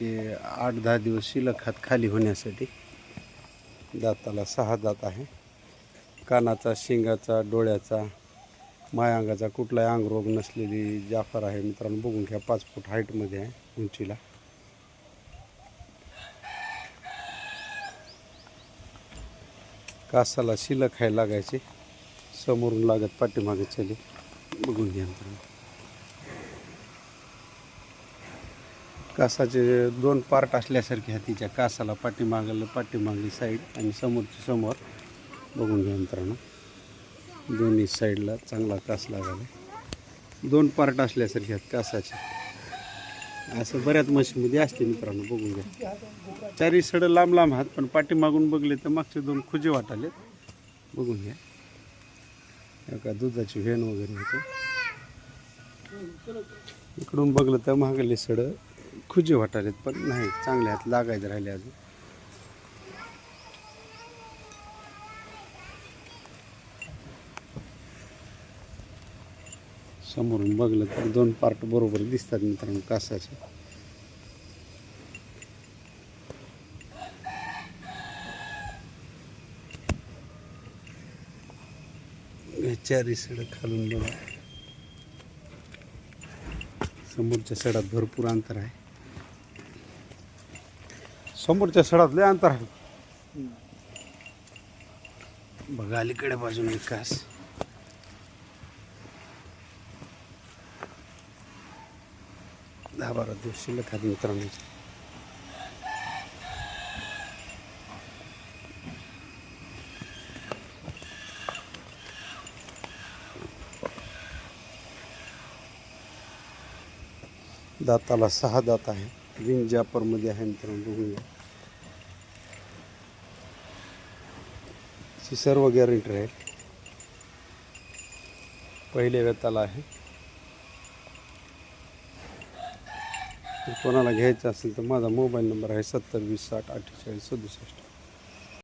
ते आठ दहा दिवस शिलक हात खाली होण्यासाठी दाताला सहा दात आहे. कानाचा शिंगाचा डोळ्याचा मायांगाचा कुठलाही अंगरोग नसलेली जाफर आहे. मित्रांनो बघून घ्या पाच फूट हाईटमध्ये आहे उंचीला. कासाला शिलक आहे लागायचे. समोरून लागत पाठीमागे चले. बघून घ्या मित्रांनो. कासाचे दोन पार्ट असल्यासारखे आहे तिच्या. कासाला पाठीमागलं पाठीमागली साईड आणि समोरची समोर. बघून घ्या मित्रांनो. दोन्ही साईडला चांगला कास लागायला. दोन पार्ट असल्यासारखे आहेत कासाचे. असं बऱ्याच म्हशीमध्ये असते मित्रांनो बघून घ्या. चारी सडं लांब लांब आहेत पण पाठीमागून बघले तर मागचे दोन खुजे वाटाले बघून घ्या. एका दुधाची व्हेन वगैरे होते. इकडून बघलं तर मागले सडं खुजे वाटालेत पण नाही चांगले आहेत लागायचे राहिले अजून. समोरून बघलं तर दोन पार्ट बरोबर दिसतात मित्रांनो कासाचे. चारी सड खालून बघा. समोरच्या सडात भरपूर अंतर आहे. समोरच्या सडात लय अंतर आहे. बघा अलीकडे बाजूने विकास. दहा बारा दिवस शिल्लक आहेत मित्रांनो. दाताला सहा दात आहे ग्रीन जापरमध्ये आहे मित्रांनो बघूया. ची सर्व गॅरंटी राहील. पहिले वेताला आहे. कोणाला घ्यायचं असेल तर माझा मोबाईल नंबर आहे सत्तर वीस साठ अठ्ठेचाळीस सदुसष्ट.